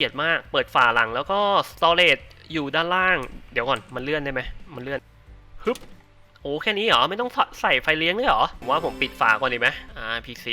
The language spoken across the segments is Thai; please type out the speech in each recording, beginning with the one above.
เกลียดมาก เปิดฝาหลังแล้วก็ storage อยู่ด้านล่าง เดี๋ยวก่อน มันเลื่อนได้ไหม มันเลื่อน ฮึบ โอ้แค่นี้เหรอ ไม่ต้องใส่ไฟเลี้ยงเลยเหรอผมว่าผมปิดฝาก่อนดีไหมอ่า PC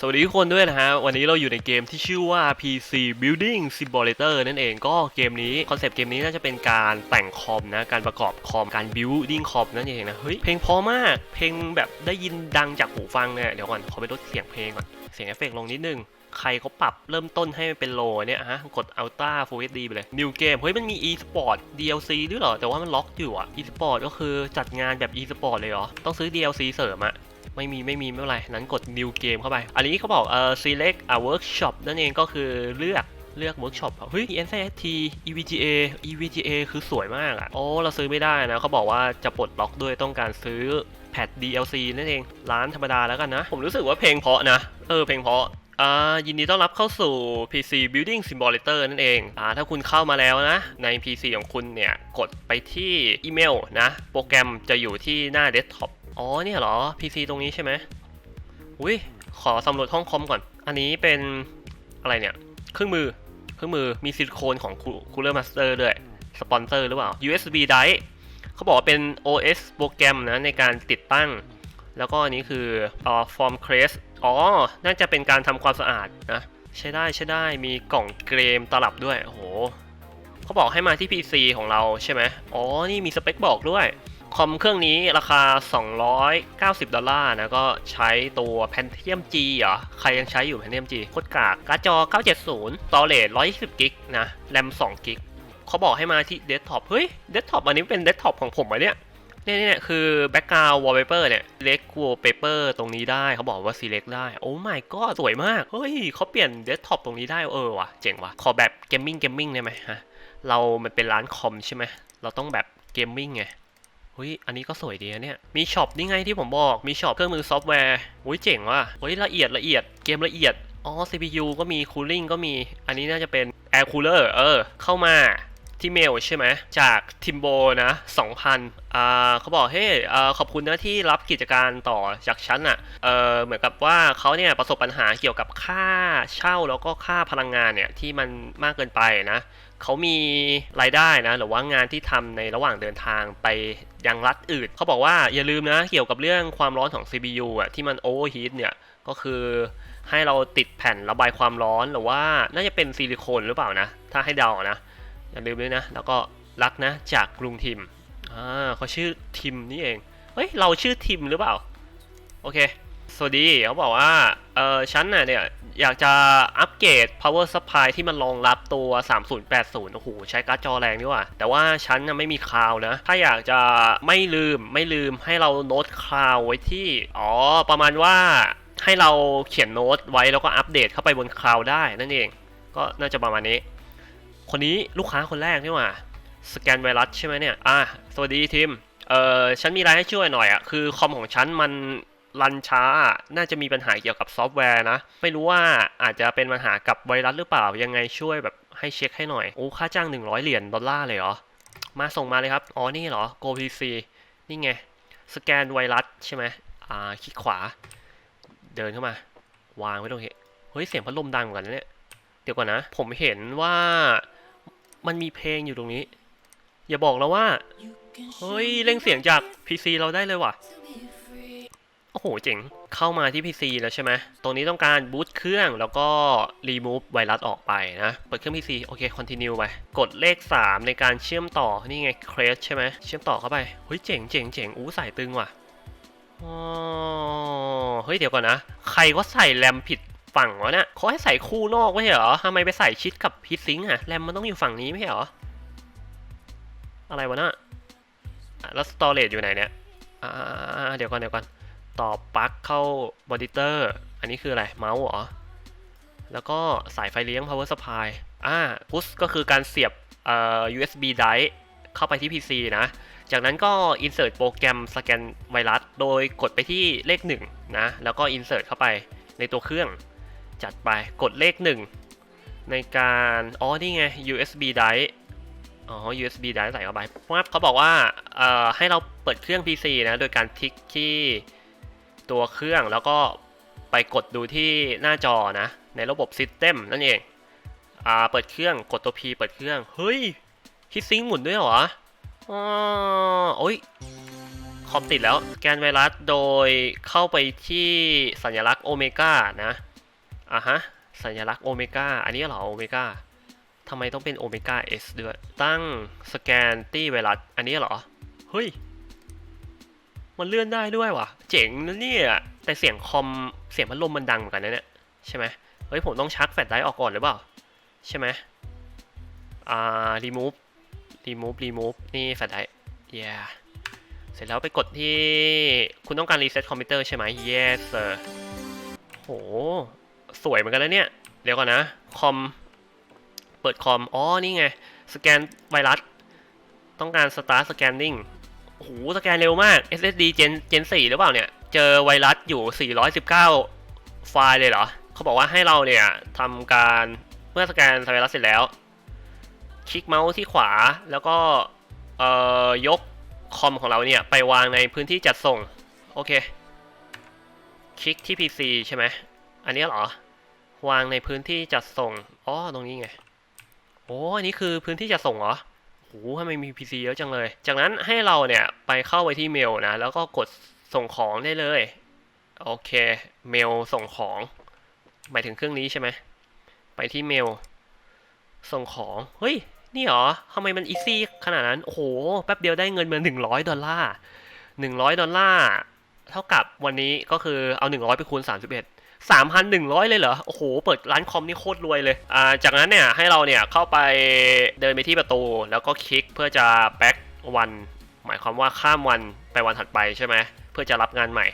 สวัสดีทุกคนด้วยนะฮะ วันนี้เราอยู่ในเกมที่ชื่อว่า PC Building Simulator นั่นเอง ก็เกมนี้ คอนเซปต์เกมนี้น่าจะเป็นการแต่งคอมนะ การประกอบคอม การ building คอมนั่นเองนะ เฮ้ย เพลงพอมาก เพลงแบบได้ยินดังจากหูฟังเนี่ย เดี๋ยวก่อน ขอไปลดเสียงเพลงก่อน เสียงเอฟเฟกต์ลงนิดนึง ใครเขาปรับเริ่มต้นให้มันเป็นโลเนี่ยฮะ กด Ultra Full HD ไปเลย New Game เฮ้ย มันมี e-sport DLC ด้วยเหรอ แต่ว่ามันล็อกอยู่อะ e-sport ก็คือจัดงานแบบ e-sport เลยเหรอ ต้องซื้อ DLC เสริมอะไม่มี ไม่มี ไม่เป็นไร นั้นกด New Game เข้าไป อันนี้เขาบอกเอ่อ select a workshop นั่นเองก็คือเลือกเลือก workshop อะเฮ้ย NCST EVGA EVGA คือสวยมากอะโอ้ เราซื้อไม่ได้นะ เขาบอกว่าจะปลดล็อกด้วยต้องการซื้อแพท DLC นั่นเอง ร้านธรรมดาแล้วกันนะ ผมรู้สึกว่าเพลงเพาะนะ เออ เพลงเพาะ อ่ายินดีต้อนรับเข้าสู่ PC Building Simulator นั่นเองอ่าถ้าคุณเข้ามาแล้วนะ ใน PC ของคุณเนี่ย กดไปที่อีเมลนะ โปรแกรมจะอยู่ที่หน้าเดสก์ท็อปอ๋อเนี่ยเหรอ PC ตรงนี้ใช่ไหมอุ้ยขอสำรวจห้องคอมก่อน อันนี้เป็นอะไรเนี่ย เครื่องมือเครื่องมือมีซิลิโคนของ Cooler Master ด้วยสปอนเซอร์หรือเปล่า USB drive เขาบอกว่าเป็น OS โปรแกรมนะในการติดตั้ง แล้วก็อันนี้คืออ่า form crest อ๋อ น่าจะเป็นการทำความสะอาดนะ ใช้ได้ใช้ได้มีกล่องเกรมตลับด้วย โอ้โหเขาบอกให้มาที่ PC ของเราใช่ไหมอ๋อ นี่มีสเปคบอกด้วย คอมเครื่องนี้ราคา 290 ดอลลาร์นะ ก็ใช้ตัว Pentium G เหรอ ใครยังใช้อยู่ Pentium G โคตรกากการ์ดจอ 970 storage 120 กิกนะ แรม 2 กิกเขาบอกให้มาที่เดสก์ท็อป เฮ้ย เดสก์ท็อปอันนี้เป็นเดสก์ท็อปของผมเหรอเนี่ย เนี่ยเนี่ยคือ background wallpaper เนี่ย select wallpaper ตรงนี้ได้เขาบอกว่า select ได้ โอ้ my god สวยมาก เฮ้ยเขาเปลี่ยน desktop ตรงนี้ได้เออว่ะ เจ๋งว่ะ ขอแบบ gaming gaming ได้ไหมฮะ เรามันเป็นร้านคอมใช่ไหม เราต้องแบบ gaming ไงเฮ้ย อันนี้ก็สวยดีเนี่ย มีช็อปนี่ไงที่ผมบอก มีช็อปเครื่องมือซอฟต์แวร์อุ้ยเจ๋งว่ะเฮ้ยละเอียดละเอียด เกมละเอียด อ๋อ CPU ก็มี cooling ก็มี อันนี้น่าจะเป็น air cooler เออ เข้ามา ที่เมลใช่ไหมจากทิมโบนะ2,000อ่าเขาบอกเฮ้ยขอบคุณนะที่รับกิจการต่อจากฉันอะเออเหมือนกับว่าเขาเนี่ยประสบปัญหาเกี่ยวกับค่าเช่าแล้วก็ค่าพลังงานเนี่ยที่มันมากเกินไปนะเขามีรายได้นะหรือว่างานที่ทำในระหว่างเดินทางไปยังรัฐอื่นเขาบอกว่าอย่าลืมนะเกี่ยวกับเรื่องความร้อนของ CPU อะที่มันโอเวอร์ฮีทเนี่ยก็คือให้เราติดแผ่นระบายความร้อนหรือว่าน่าจะเป็นซิลิโคนหรือเปล่านะ ถ้าให้เดานะ อย่าลืมด้วยนะ แล้วก็รักนะจากกรุงทิมอ่าเขาชื่อทิมนี่เองเฮ้ยเราชื่อทิมหรือเปล่า โอเค สวัสดีเขาบอกว่าเออฉันน่ะเนี่ยอยากจะอัปเกรด power supply ที่มันรองรับตัว 3080 โอ้โห ใช้การ์ดจอแรงนี่ว่ะแต่ว่าฉันน่ะไม่มีคลาวนะ ถ้าอยากจะไม่ลืมไม่ลืมให้เราโน้ตคลาวไว้ที่ อ๋อ ประมาณว่าให้เราเขียนโน้ตไว้แล้วก็อัปเดตเข้าไปบนคลาวได้นั่นเอง ก็น่าจะประมาณนี้ คนนี้ลูกค้าคนแรกนี่หว่าสแกนไวรัสใช่ไหมเนี่ย อะ สวัสดีทีม เอ่อ ฉันมีอะไรให้ช่วยหน่อยอะ คือคอมของฉันมันรันช้า น่าจะมีปัญหาเกี่ยวกับซอฟต์แวร์นะ ไม่รู้ว่าอาจจะเป็นปัญหากับไวรัสหรือเปล่า ยังไงช่วยแบบให้เช็คให้หน่อย โอ้ ค่าจ้าง 100 เหรียญดอลลาร์เลยเหรอ มาส่งมาเลยครับ อ๋อ นี่เหรอ GoPC นี่ไง สแกนไวรัสใช่ไหมอ่า คลิกขวา เดินเข้ามา วางไว้ตรงนี้ เฮ้ย เสียงพัดลมดังเหมือนกันนะเนี่ย เดี๋ยวก่อนนะ ผมเห็นว่า มันมีเพลงอยู่ตรงนี้ อย่าบอกแล้วว่า เฮ้ยเร่งเสียงจาก PC เราได้เลยว่ะ โอ้โห เจ๋ง เข้ามาที่ PC แล้วใช่ไหม ตรงนี้ต้องการบูตเครื่องแล้วก็ remove ไวรัสออกไปนะ เปิดเครื่อง PC โอเค continue ไป กดเลข 3 ในการเชื่อมต่อ นี่ไง create ใช่ไหม เชื่อมต่อเข้าไป เฮ้ยเจ๋งเจ๋งเจ๋งอู้ใส่ตึงว่ะอ๋อเฮ้ยเดี๋ยวก่อนนะ ใครก็ใส่แรมผิด ฝั่งวะเนี่ยเขาให้ใส่คู่นอกไม่เหรอทำไมไปใส่ชิดกับพีซิงค์อะแรมมันต้องอยู่ฝั่งนี้ไม่เหรอ อะไรวะน่ะอะแล้วสตอเรจอยู่ไหนเนี่ยอ่าเดี๋ยวก่อนเดี๋ยวก่อน ต่อปลั๊กเข้ามอนิเตอร์ อันนี้คืออะไร เมาส์เหรอ แล้วก็สายไฟเลี้ยง power supply อ่าพุชก็คือการเสียบเอ่อ USB drive เข้าไปที่ PC นะ จากนั้นก็ insert โปรแกรมสแกนไวรัส โดยกดไปที่เลข1นะ แล้วก็ insert เข้าไปในตัวเครื่อง จัดไปกดเลข 1 ในการ อ๋อ นี่ไง USB drive อ๋อ USB drive ใส่เข้าไปปั๊บเขาบอกว่าเอ่อให้เราเปิดเครื่อง PC นะ โดยการคลิกที่ตัวเครื่องแล้วก็ไปกดดูที่หน้าจอนะ ในระบบ System นั่นเอง อ่า เปิดเครื่องกดตัว P เปิดเครื่อง เฮ้ยฮิตซิงหมุนด้วยเหรออ๋อโอ้ยคอมติดแล้วแกนไวรัสโดยเข้าไปที่สัญลักษณ์โอเมก้านะ อะฮะ สัญลักษณ์โอเมก้า อันนี้เหรอโอเมก้าทำไมต้องเป็นโอเมก้าเอสด้วย ตั้งสแกนตี้ไวรัส อันนี้เหรอ เฮ้ย มันเลื่อนได้ด้วยวะเจ๋งนะเนี่ย แต่เสียงคอม เสียงพัดลมมันดังเหมือนกันนะเนี่ย ใช่ไหมเฮ้ย ผมต้องชักแฟลชไดรฟ์ออกก่อนหรือเปล่า ใช่ไหมอ่า remove remove remove นี่แฟลชไดรฟ์ yeah เสร็จแล้วไปกดที่คุณต้องการรีเซ็ตคอมพิวเตอร์ใช่ไหม yes sir โห สวยเหมือนกันนะเนี่ย เดี๋ยวก่อนนะ คอม เปิดคอม อ๋อ นี่ไง สแกนไวรัส ต้องการ start scanning โอ้โห สแกนเร็วมาก SSD Gen Gen 4 หรือเปล่าเนี่ย เจอไวรัสอยู่ 419 ไฟล์เลยเหรอ เขาบอกว่าให้เราเนี่ยทำการเมื่อสแกนไวรัสเสร็จแล้ว คลิกเมาส์ที่ขวา แล้วก็เอ่อยกคอมของเราเนี่ยไปวางในพื้นที่จัดส่ง โอเค คลิกที่ PC ใช่ไหม อันนี้เหรอ วางในพื้นที่จัดส่ง อ๋อ ตรงนี้ไง โอ้ อันนี้คือพื้นที่จัดส่งเหรอโหทำไมมี PC เยอะจังเลย จากนั้นให้เราเนี่ยไปเข้าไปที่เมลนะ แล้วก็กดส่งของได้เลย โอเค เมลส่งของ หมายถึงเครื่องนี้ใช่ไหม ไปที่เมล ส่งของ เฮ้ย นี่เหรอทำไมมันอีซี่ขนาดนั้น โอ้โห แป๊บเดียวได้เงินมา100ดอลลาร์100ดอลลาร์ เท่ากับวันนี้ก็คือเอา100ไปคูณ31 3,100 เลยเหรอ โอ้โห เปิดร้านคอมนี่โคตรรวยเลย อ่า จากนั้นเนี่ยให้เราเนี่ยเข้าไปเดินไปที่ประตู แล้วก็คลิกเพื่อจะ back วัน หมายความว่าข้ามวันไปวันถัดไปใช่ไหม เพื่อจะรับงานใหม่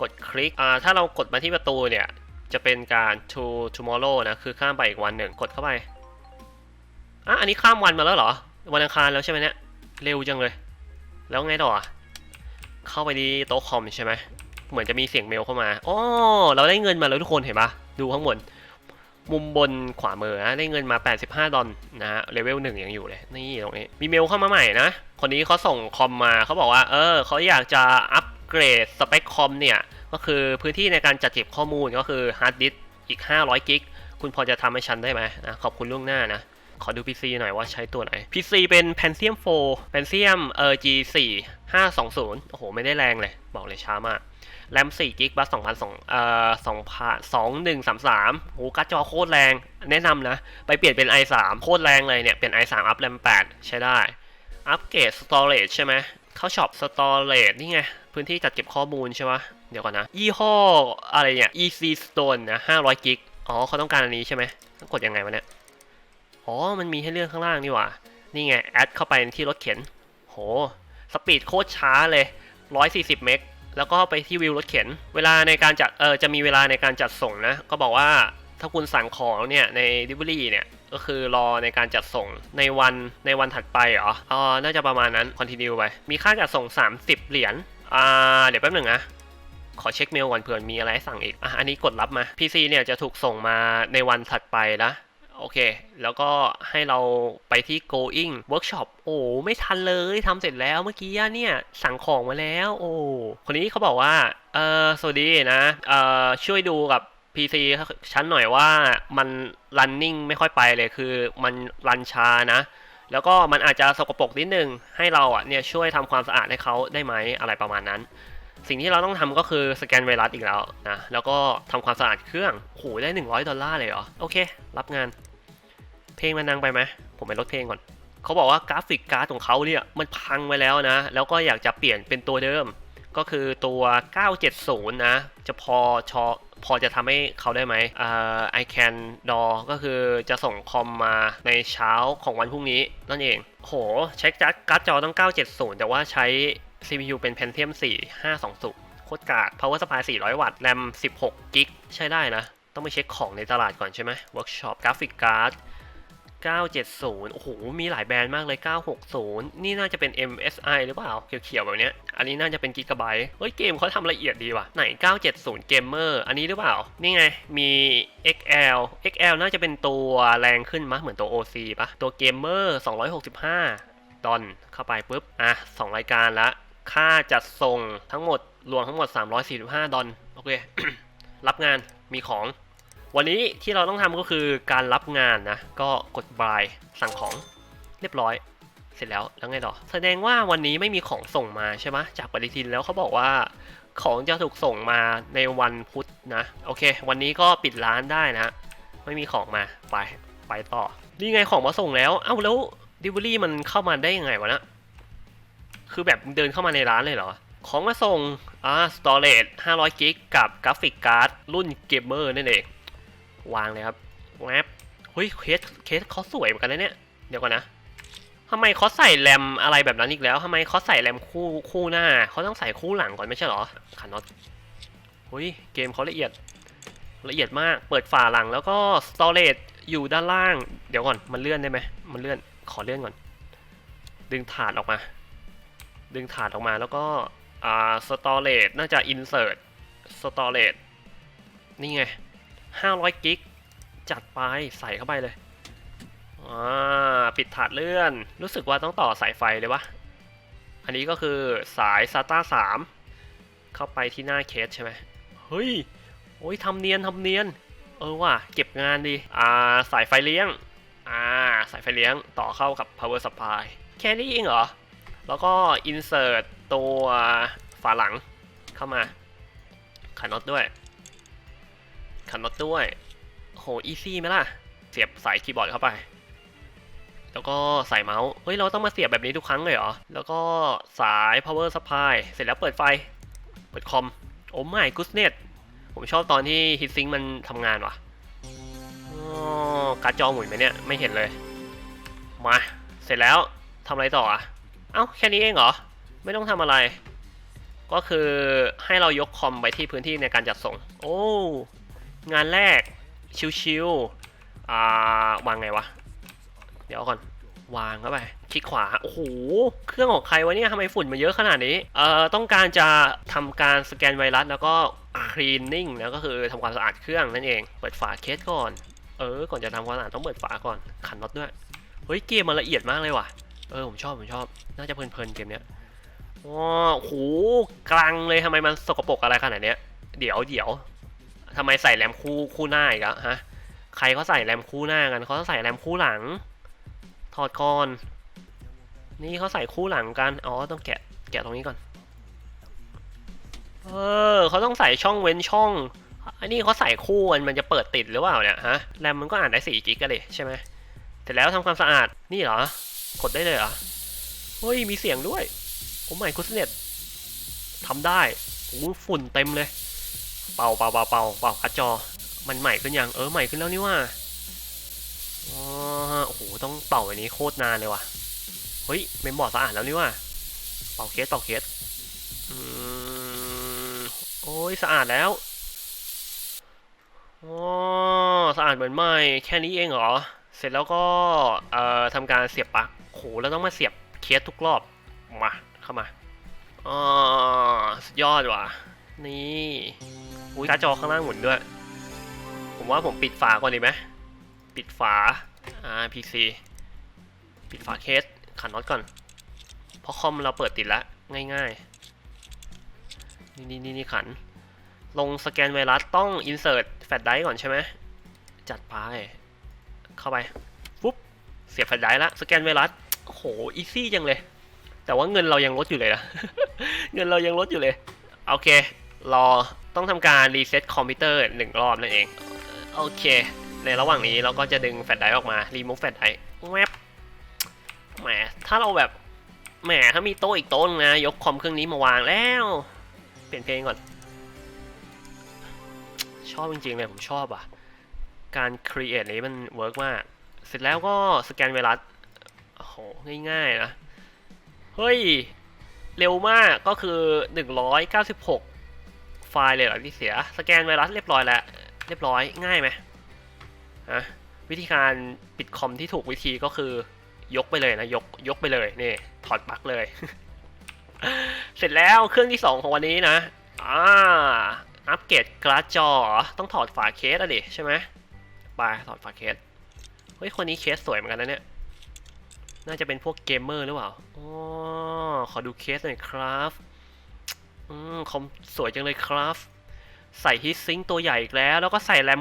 กดคลิก อ่า ถ้าเรากดมาที่ประตูเนี่ย จะเป็นการ to tomorrow นะ คือข้ามไปอีกวันหนึ่ง กดเข้าไป อะ อันนี้ข้ามวันมาแล้วเหรอ วันอังคารแล้วใช่ไหมเนี่ย เร็วจังเลย แล้วไงต่อ เข้าไปที่โต๊ะคอมใช่ไหม เหมือนจะมีเสียงเมลเข้ามาอ๋อเราได้เงินมาแล้วทุกคนเห็นปะดูข้างบน มุมบนขวามือนะได้เงินมา 85 ดอลนะฮะเลเวลหนึ่งยังอยู่เลย นี่ตรงนี้ มีเมลเข้ามาใหม่นะ คนนี้เขาส่งคอมมาเขาบอกว่า เออเขาอยากจะอัปเกรดสเปคคอมเนี่ย ก็คือพื้นที่ในการจัดเก็บข้อมูลก็คือฮาร์ดดิสก์อีก 500 กิก คุณพอจะทำให้ฉันได้ไหมนะขอบคุณล่วงหน้านะขอดู PC หน่อยว่าใช้ตัวไหน PC เป็น Pentium 4 Pentium เอ่อ G4 520 โอ้โห ไม่ได้แรงเลย บอกเลยช้ามาก แรม4กิกบัส2,002เอ่อ2133โอ้การ์ดจอโคตรแรง แนะนำนะ ไปเปลี่ยนเป็น i3 โคตรแรงเลยเนี่ย เป็น i3 อัพแรม8ใช้ได้ อัปเกรด storage ใช่ไหม เข้าช็อป storage นี่ไง พื้นที่จัดเก็บข้อมูลใช่ไหมเดี๋ยวก่อนนะ ยี่ห้ออะไรเนี่ย EC Stone นะ500กิกอ๋อ เขาต้องการอันนี้ใช่ไหมต้องกดยังไงวะเนี่ย อ๋อ มันมีให้เลือกข้างล่างนี่หว่า นี่ไง แอดเข้าไปที่รถเข็น โห สปีดโคตรช้าเลย 140 เมก แล้วก็ไปที่วิวรถเข็น เวลาในการจัด เออจะมีเวลาในการจัดส่งนะ ก็บอกว่าถ้าคุณสั่งของเนี่ยใน delivery เนี่ยก็คือรอในการจัดส่งในวันในวันถัดไปเหรออ๋อน่าจะประมาณนั้น continue ไป มีค่าจัดส่ง 30 เหรียญ อ่า เดี๋ยวแป๊บหนึ่งนะขอเช็คเมลก่อนเผื่อมีอะไรให้สั่งอีกอะอันนี้กดรับมา PC เนี่ยจะถูกส่งมาในวันถัดไปนะ โอเค แล้วก็ให้เราไปที่ going workshop โอ้ไม่ทันเลยทำเสร็จแล้วเมื่อกี้เนี่ยสั่งของมาแล้ว โอ้คนนี้เขาบอกว่า เออสวัสดีนะ เอ่อช่วยดูกับ PC ชั้นหน่อยว่ามัน running ไม่ค่อยไปเลยคือมันรันช้านะ แล้วก็มันอาจจะสกปรกนิดนึง ให้เราอะเนี่ยช่วยทำความสะอาดให้เขาได้ไหมอะไรประมาณนั้นสิ่งที่เราต้องทำก็คือสแกนไวรัสอีกแล้วนะ แล้วก็ทำความสะอาดเครื่องโหได้ 100 ดอลลาร์เลยเหรอ โอเค รับงาน เพลงมันดังไปไหมผมไปลดเพลงก่อนเขาบอกว่ากราฟิกการ์ดของเขาเนี่ยมันพังไปแล้วนะ แล้วก็อยากจะเปลี่ยนเป็นตัวเดิม ก็คือตัว 970 นะ จะพอชอพอจะทำให้เขาได้ไหมอ่า I can do ก็คือจะส่งคอมมาในเช้าของวันพรุ่งนี้นั่นเอง โห ใช้การ์ดการ์ดจอต้อง 970 แต่ว่าใช้ CPU เป็น Pentium 4 520 โคตรกาก Power Supply 400 วัตต์ RAM 16 กิก ใช้ได้นะ ต้องไปเช็คของในตลาดก่อนใช่ไหม Workshop กราฟิกการ์ด 970 โอ้โห มีหลายแบรนด์มากเลย 960 นี่น่าจะเป็น MSI หรือเปล่า เขียวๆ แบบเนี้ย อันนี้น่าจะเป็นกิกะไบต์เฮ้ย เกมเขาทำละเอียดดีว่ะ ไหน 970 Gamer อันนี้หรือเปล่า นี่ไง มี XL XL น่าจะเป็นตัวแรงขึ้นมะเหมือนตัว OC ปะตัว Gamer 265 ดอน เข้าไปปุ๊บ อะ 2 รายการละ ค่าจัดส่งทั้งหมด รวมทั้งหมด 345 ดอน โอเค รับงาน มีของ วันนี้ที่เราต้องทำก็คือการรับงานนะ ก็กดบายสั่งของเรียบร้อย เสร็จแล้วแล้วไงต่อ แสดงว่าวันนี้ไม่มีของส่งมาใช่ไหมจากปฏิทินแล้วเขาบอกว่าของจะถูกส่งมาในวันพุธนะ โอเค วันนี้ก็ปิดร้านได้นะ ไม่มีของมาไปไปต่อนี่ไงของมาส่งแล้ว เอ้าแล้วดิว e รี่มันเข้ามาได้ยังไงวะนะคือแบบเดินเข้ามาในร้านเลยเหรอ ของมาส่งอ่าสตอเรจ500กิกกับกราฟิกการ์ดรุ่นเกมเมอร์นั่นเอง วางเลยครับแวบเฮ้ยเคสเคสเขาสวยเหมือนกันนะเนี่ยเดี๋ยวก่อนนะทำไมเขาใส่แรมอะไรแบบนั้นอีกแล้วทำไมเขาใส่แรมคู่คู่หน้าเขาต้องใส่คู่หลังก่อนไม่ใช่หรอขันน็อตเฮ้ยเกมเขาละเอียดละเอียดมาก เปิดฝาหลังแล้วก็สตอเรจอยู่ด้านล่าง เดี๋ยวก่อน มันเลื่อนได้ไหม มันเลื่อน ขอเลื่อนก่อน ดึงถาดออกมา ดึงถาดออกมาแล้วก็อ่าสตอเรจน่าจะอินเสิร์ตสตอเรจนี่ไง 500กิกจัดไปใส่เข้าไปเลยอ่าปิดถาดเลื่อน รู้สึกว่าต้องต่อสายไฟเลยวะ อันนี้ก็คือสาย SATA 3 เข้าไปที่หน้าเคสใช่ไหมเฮ้ย โอ้ยทำเนียนทำเนียน เออว่ะ เก็บงานดี อ่า สายไฟเลี้ยง อ่า สายไฟเลี้ยงต่อเข้ากับ power supply แค่นี้เองเหรอ แล้วก็ insert ตัวฝาหลังเข้ามาขันน็อตด้วย ขันน็อตด้วยโหอีซี่ไหมล่ะ เสียบสายคีย์บอร์ดเข้าไป แล้วก็ใส่เมาส์ เฮ้ย เราต้องมาเสียบแบบนี้ทุกครั้งเลยเหรอ แล้วก็สาย power supply เสร็จแล้วเปิดไฟ เปิดคอม โอ้ไม่กุสเน็ตผมชอบตอนที่ฮิตซิงมันทำงานว่ะอ๋อการ์ดจอหมุนไหมเนี่ย ไม่เห็นเลย มา เสร็จแล้วทำอะไรต่ออะ เอ้า แค่นี้เองเหรอ ไม่ต้องทำอะไร ก็คือให้เรายกคอมไปที่พื้นที่ในการจัดส่ง โอ้ งานแรก ชิวๆอ่าวางไงวะ เดี๋ยวก่อน วางเข้าไปคลิกขวา โอ้โห เครื่องของใครวะเนี่ยทำไมฝุ่นมาเยอะขนาดนี้ เอ่อ ต้องการจะทำการสแกนไวรัสแล้วก็ cleaning แล้วก็คือทำความสะอาดเครื่องนั่นเอง เปิดฝาเคสก่อน เออ ก่อนจะทำความสะอาดต้องเปิดฝาก่อน ขันน็อตด้วย เฮ้ย เกมมันละเอียดมากเลยว่ะ เออ ผมชอบ ผมชอบ น่าจะเพลินๆเกมเนี้ยอ๋อโอ้โห กลางเลยทำไมมันสกปรกอะไรขนาดเนี้ย เดี๋ยวเดี๋ยว ทำไมใส่แรมคู่คู่หน้าอีกอะฮะ ใครเขาใส่แรมคู่หน้ากันเขาใส่แรมคู่หลัง ถอดก่อน นี่เขาใส่คู่หลังกัน อ๋อ ต้องแกะ แกะตรงนี้ก่อน เออ เขาต้องใส่ช่องเว้นช่อง อันนี้เขาใส่คู่มันมันจะเปิดติดหรือเปล่าเนี่ยฮะ แรมมันก็อ่านได้4กิกกันเลยใช่ไหมเสร็จแล้วทำความสะอาด นี่เหรอ กดได้เลยเหรอ เฮ้ย มีเสียงด้วยโอ้ไม่คุสเน็ตทำได้โอ้ฝุ่นเต็มเลย เป่าเป่าเป่าเป่าเป่ากร์ดจอ มันใหม่ขึ้นยัง เออใหม่ขึ้นแล้วนี่ว่าอ๋อโอ้โห ต้องเป่าอันนี้โคตรนานเลยว่ะ เฮ้ยเมมบอร์ดสะอาดแล้วนี่ว่า เป่าเคสเป่าเคสอืมโอ้ยสะอาดแล้วอ๋อสะอาดเหมือนใหม่ แค่นี้เองเหรอ เสร็จแล้วก็เอ่อทำการเสียบปลั๊กโหแล้วต้องมาเสียบเคสทุกรอบ มา เข้ามาอ๋อสุดยอดว่ะ นี่อุ้ยการ์ดจอข้างล่างหมุนด้วย ผมว่าผมปิดฝาก่อนดีไหมปิดฝาอ่า PC ปิดฝาเคสขันน็อตก่อน เพราะคอมเราเปิดติดแล้วง่ายๆ นี่นี่นี่นขัน ลงสแกนไวรัสต้อง insert แฟลชไดร์ก่อนใช่ไหมจัดไป เข้าไปปุ๊บ เสียบแฟลชไดร์ละสแกนไวรัสโหอีซี่จังเลย แต่ว่าเงินเรายังลดอยู่เลยนะ เงินเรายังลดอยู่เลย โอเค รอต้องทำการรีเซ็ตคอมพิวเตอร์หนึ่งรอบนั่นเอง โอเค ในระหว่างนี้เราก็จะดึงแฟลชไดร์ออกมา รีมูฟแฟลชไดร์แวบแหมถ้าเราแบบแหมถ้ามีโต๊ะอีกโต๊ะนึงนะ ยกคอมเครื่องนี้มาวางแล้ว เปลี่ยนเพลงก่อน ชอบจริงๆเลยผมชอบอะ การ create นี้มันเวิร์กมาก เสร็จแล้วก็สแกนไวรัสโอ้โห ง่ายๆนะ เฮ้ย เร็วมากก็คือ 196 ไฟล์เลยเหรอที่เสีย สแกนไวรัสเรียบร้อยแล้ว เรียบร้อยง่ายไหมฮะวิธีการปิดคอมที่ถูกวิธีก็คือยกไปเลยนะยกยกไปเลยนี่ถอดปลั๊กเลย เสร็จแล้วเครื่องที่ 2 ของวันนี้นะอ่าอัปเกรดกร์ดจอต้องถอดฝาเคสอะดิใช่ไหมไปถอดฝาเคสเฮ้ยคนนี้เคสสวยเหมือนกันนะเนี่ยน่าจะเป็นพวกเกมเมอร์หรือเปล่าอ๋อขอดูเคสหน่อยครับ อืมคอมสวยจังเลยครับ ใส่ฮีทซิงตัวใหญ่อีกแล้ว แล้วก็ใส่แรม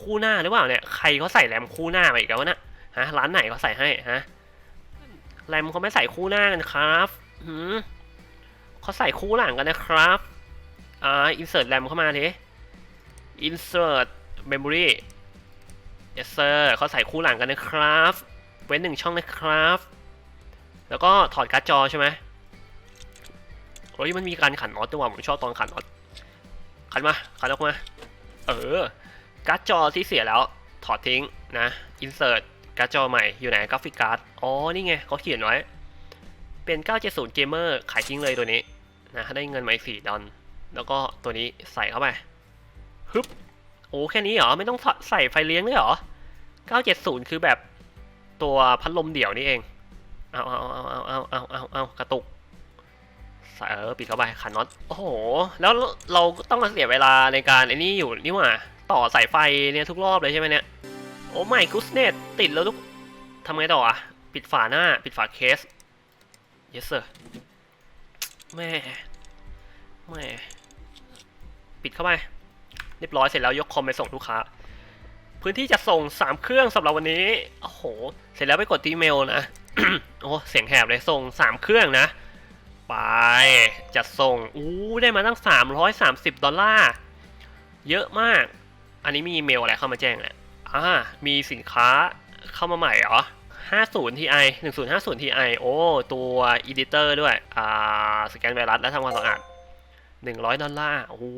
คู่หน้าหรือเปล่าเนี่ย ใครเขาใส่แรมคู่หน้ามาอีกแล้วนะฮะ ร้านไหนเขาใส่ให้ฮะ แรมเขาไม่ใส่คู่หน้ากันครับหืมเขาใส่คู่หลังกันนะครับ อ่า insert RAM เข้ามาที insert memory yes sir เขาใส่คู่หลังกันนะครับ เว้นหนึ่งช่องนะครับ แล้วก็ถอดการ์ดจอใช่ไหม เฮ้ยมันมีการขันน็อตจังหวะผมชอบตอนขันน็อตขันมาขันออกมา เออการ์ดจอที่เสียแล้วถอดทิ้งนะ insert การ์ดจอใหม่อยู่ไหนกราฟิกการ์ดอ๋อนี่ไงเขาเขียนไว้ เป็น 970 Gamer ขายทิ้งเลยตัวนี้นะได้เงินมาอีก4ดอลแล้วก็ตัวนี้ใส่เข้าไปฮึบโอ้แค่นี้เหรอ ไม่ต้องใส่ไฟเลี้ยงเลยเหรอ 970 คือแบบตัวพัดลมเดี่ยวนี่เอง เอาเอาเอาเอาเอาเอาเอากระตุก เออปิดเข้าไปขันน็อตโอ้โห แล้วเราต้องมาเสียเวลาในการไอ้นี่อยู่นี่หว่าต่อสายไฟเนี่ยทุกรอบเลยใช่ไหมเนี่ยโอ้ไม่กุสเนตติดแล้วทุกทำไงต่ออะปิดฝาหน้า ปิดฝาเคส yes sir แม่แม่ปิดเข้าไปเรียบร้อยเสร็จแล้วยกคอมไปส่งลูกค้า พื้นที่จะส่ง 3 เครื่องสำหรับวันนี้ โอ้โห เสร็จแล้วไปกดอีเมลนะ โอ้เสียงแหบเลยส่ง 3 เครื่องนะ ไป จัดส่ง อู้ได้มาตั้ง 330 ดอลลาร์ เยอะมาก อันนี้มีอีเมลอะไรเข้ามาแจ้งแหละอ่า มีสินค้าเข้ามาใหม่เหรอ 50 Ti 1050 Ti โอ้ ตัว Editor ด้วย อ่า สแกนไวรัสและทำความสะอาด 100 ดอลลาร์ โอ้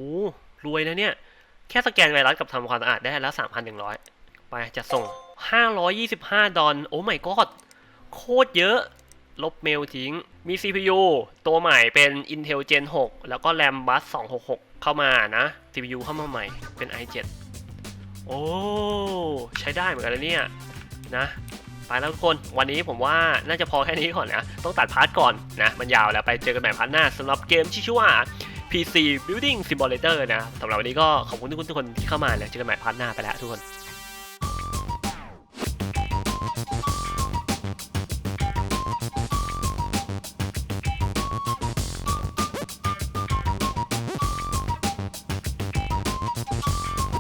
รวยนะเนี่ย แค่สแกนไวรัสกับทำความสะอาดได้แล้ว 3,100 ไปจะส่ง 525 ดอล โอ้ไม่กอดโคตรเยอะ ลบเมลทิ้ง มี CPU ตัวใหม่เป็น Intel Gen 6 แล้วก็ RAM Bus 266 เข้ามานะ CPU เข้ามาใหม่เป็น i7 โอ้ ใช้ได้เหมือนกันนะเนี่ย นะไปแล้วทุกคน วันนี้ผมว่าน่าจะพอแค่นี้ก่อนนะ ต้องตัดพาร์ทก่อนนะ มันยาวแล้วไปเจอกันใหม่พาร์ทหน้าสำหรับเกมที่ชื่อว่า PC Building Simulator นะสำหรับวันนี้ก็ขอบคุณทุกคนทุกคนที่เข้ามาแล้วเจอกันใหม่พาร์ทหน้าไปแล้วทุกคน